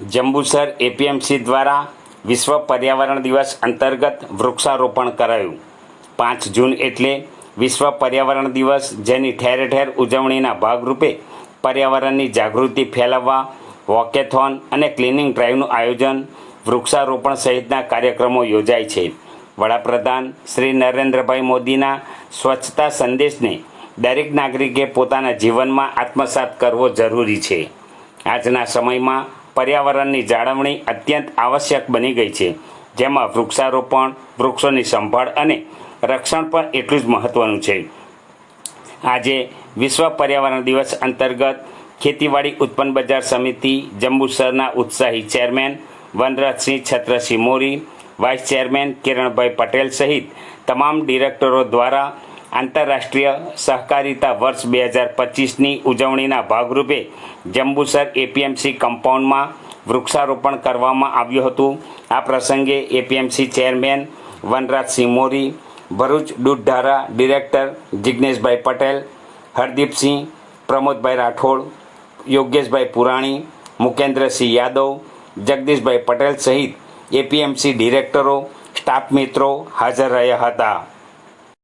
Jambusar APMC દ્વારા વિશ્વ પર્યાવરણ દિવસ અંતર્ગત વૃક્ષારોપણ કરાયું. પાંચ જૂન એટલે વિશ્વ પર્યાવરણ દિવસ, જેની ઠેર ઠેર ઉજવણીના ભાગરૂપે પર્યાવરણની જાગૃતિ ફેલાવવા, વોકેથોન અને ક્લિનિંગ ડ્રાઈવનું આયોજન, વૃક્ષારોપણ સહિતના કાર્યક્રમો યોજાય છે. વડાપ્રધાન શ્રી નરેન્દ્રભાઈ મોદીના સ્વચ્છતા સંદેશને દરેક નાગરિકે પોતાના જીવનમાં આત્મસાત કરવો જરૂરી છે. આજના સમયમાં પર્યાવરણની જાળવણી અત્યંત આવશ્યક બની ગઈ છે, જેમાં વૃક્ષારોપણ, વૃક્ષોની સંભાળ અને રક્ષણ પણ એટલું જ મહત્ત્વનું છે. આજે વિશ્વ પર્યાવરણ દિવસ અંતર્ગત ખેતીવાડી ઉત્પન્ન બજાર સમિતિ જંબુસરના ઉત્સાહી chairman Vanrajsinh Chhatrasinh Mori, vice chairman Kiranbhai Patel સહિત તમામ ડિરેક્ટરો દ્વારા આંતરરાષ્ટ્રીય સહકારિતા વર્ષ બે હજાર પચીસની ઉજવણીના ભાગરૂપે જંબુસર એપીએમસી કમ્પાઉન્ડમાં વૃક્ષારોપણ કરવામાં આવ્યું હતું. આ પ્રસંગે APMC chairman Vanrajsinh Mori, Bharuch Dudhdhara director Jigneshbhai Patel, Hardipsinh, Pramodbhai Rathod, Yogeshbhai Purani, Mukendrasinh Yadav, Jagdishbhai Patel સહિત એપીએમસી ડિરેક્ટરો, સ્ટાફ મિત્રો હાજર રહ્યા હતા.